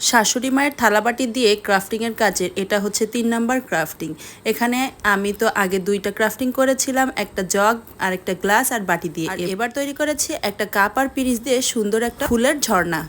শাশুড়ি মায়ের থালাবাটি দিয়ে ক্রাফটিংয়ের কাজের এটা হচ্ছে তিন নাম্বার ক্রাফটিং। এখানে আমি তো আগে দুইটা ক্রাফটিং করেছিলাম একটা জগ আর একটা গ্লাস আর বাটি দিয়ে। আর এবার তৈরি করেছি একটা কাপ আর পিরিচ দিয়ে সুন্দর একটা ফুলের ঝর্ণা।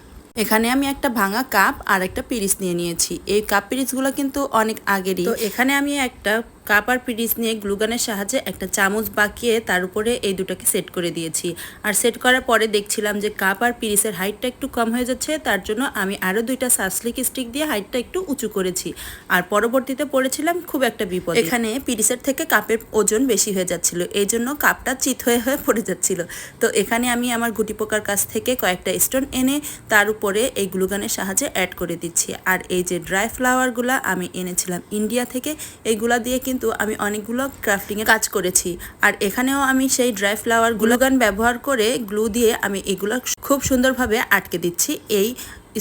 এখানে আমি একটা ভাঙা কাপ আর একটা পিরিচ নিয়ে নিয়েছি। এই কাপ পিরিচগুলো কিন্তু অনেক আগেরই। তো এখানে আমি একটা কাপ আর পিরিচ নিয়ে গ্লুগানের সাহায্যে একটা চামচ বাঁকিয়ে তার উপরে এই দুটাকে সেট করে দিয়েছি। আর সেট করার পরে দেখছিলাম যে কাপ আর পিরিচের হাইটটা একটু কম হয়ে যাচ্ছে, তার জন্য আমি আরও দুইটা সাসলিক স্টিক দিয়ে হাইটটা একটু উঁচু করেছি। আর পরবর্তীতে পড়েছিলাম খুব একটা বিপদ। এখানে পিরিচের থেকে কাপের ওজন বেশি হয়ে যাচ্ছিল এই জন্য কাপটা চিত হয়ে হয়ে পড়ে যাচ্ছিল। তো এখানে আমি আমার গুটি পোকার কাছ থেকে কয়েকটা স্টোন এনে তার উপরে এই গ্লুগানের সাহায্যে অ্যাড করে দিচ্ছি। আর এই যে ড্রাই ফ্লাওয়ারগুলো আমি এনেছিলাম ইন্ডিয়া থেকে এইগুলা দিয়ে কিন্তু আমি অনেকগুলো ক্রাফটিংয়ে কাজ করেছি। আর এখানেও আমি সেই ড্রাই ফ্লাওয়ার গ্লুগান ব্যবহার করে গ্লু দিয়ে আমি এগুলো খুব সুন্দরভাবে আটকে দিচ্ছি। এই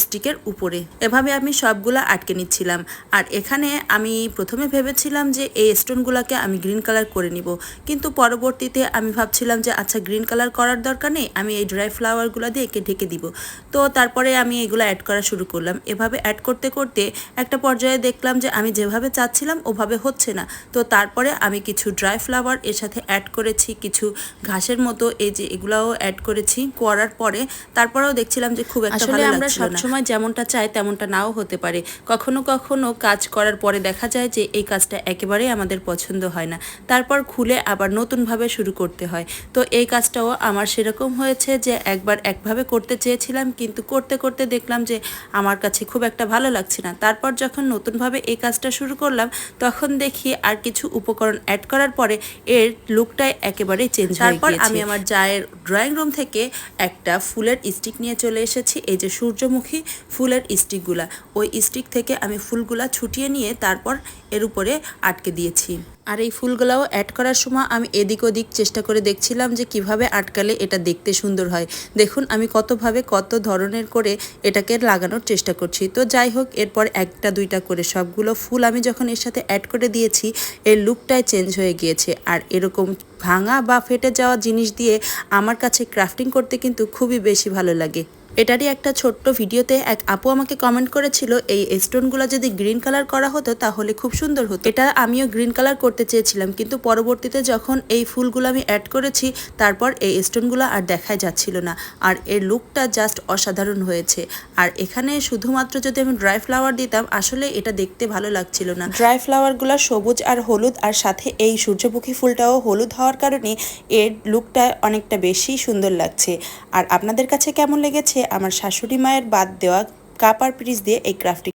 স্টিকের উপরে। এভাবে আমি সবগুলা আটকে নিচ্ছিলাম। আর এখানে আমি প্রথমে ভেবেছিলাম যে এই স্টোনগুলোকে আমি গ্রিন কালার করে নিব। কিন্তু পরবর্তীতে আমি ভাবছিলাম যে আচ্ছা গ্রিন কালার করার দরকার নেই আমি এই ড্রাই ফ্লাওয়ারগুলো দিয়ে একে ঢেকে দিব। তো তারপরে আমি এগুলো অ্যাড করা শুরু করলাম। এভাবে অ্যাড করতে করতে একটা পর্যায়ে দেখলাম যে আমি যেভাবে চাচ্ছিলাম ওভাবে হচ্ছে না। তো তারপরে আমি কিছু ড্রাই ফ্লাওয়ার এর সাথে অ্যাড করেছি কিছু ঘাসের মতো এই যে এগুলাও অ্যাড করেছি করার পরে তারপরেও দেখছিলাম যে খুব একটা ভালো লাগছিল না। সময় যেমনটা চাই তেমনটা নাও হতে পারে। কখনো কখনো কাজ করার পরে দেখা যায় যে এই কাজটা একেবারেই আমাদের পছন্দ হয় না। তারপর খুলে আবার নতুনভাবে শুরু করতে হয়। তো এই কাজটাও আমার সেরকম হয়েছে যে একবার একভাবে করতে চেয়েছিলাম কিন্তু করতে করতে দেখলাম যে আমার কাছে খুব একটা ভালো লাগছে না। তারপর যখন নতুনভাবে এই কাজটা শুরু করলাম তখন দেখি আর কিছু উপকরণ অ্যাড করার পরে এর লুকটাই একেবারেই চেঞ্জ হয়ে তারপর আমি আমি আমার জায়ের ড্রয়িং রুম থেকে একটা ফুলের স্টিক নিয়ে চলে এসেছি। এই যে সূর্যমুখী ফুলের স্টিকগুলা। ওই স্টিক থেকে আমি ফুলগুলা ছুটিয়ে নিয়ে তারপর এর উপরে আটকে দিয়েছি। আর এই ফুলগুলাও অ্যাড করার সময় আমি এদিক ওদিক চেষ্টা করে দেখছিলাম যে কীভাবে আটকালে এটা দেখতে সুন্দর হয়। দেখুন, আমি কতভাবে কত ধরনের করে এটাকে লাগানোর চেষ্টা করছি। তো যাই হোক, এরপর একটা দুইটা করে সবগুলো ফুল আমি যখন এর সাথে অ্যাড করে দিয়েছি, এর লুকটাই চেঞ্জ হয়ে গিয়েছে। আর এরকম ভাঙা বা ফেটে যাওয়া জিনিস দিয়ে আমার কাছে ক্রাফটিং করতে কিন্তু খুবই বেশি ভালো লাগে। এটারই একটা ছোট্ট ভিডিওতে এক আপু আমাকে কমেন্ট করেছিল, এই স্টোনগুলো যদি গ্রিন কালার করা হতো তাহলে খুব সুন্দর হতো। এটা আমিও গ্রিন কালার করতে চেয়েছিলাম, কিন্তু পরবর্তীতে যখন এই ফুলগুলো আমি অ্যাড করেছি, তারপর এই স্টোনগুলো আর দেখাই যাচ্ছিল না। আর এর লুকটা জাস্ট অসাধারণ হয়েছে। আর এখানে শুধুমাত্র যদি আমি ড্রাই ফ্লাওয়ার দিতাম, আসলে এটা দেখতে ভালো লাগছিল না। ড্রাই ফ্লাওয়ারগুলো সবুজ আর হলুদ, আর সাথে এই সূর্যমুখী ফুলটাও হলুদ হওয়ার কারণে এর লুকটা অনেকটা বেশি সুন্দর লাগছে। আর আপনাদের কাছে কেমন লেগেছে? আমার শাশুড়ি মায়ের বাদ দেওয়া কাপার পিস দিয়ে এই ক্রাফটিং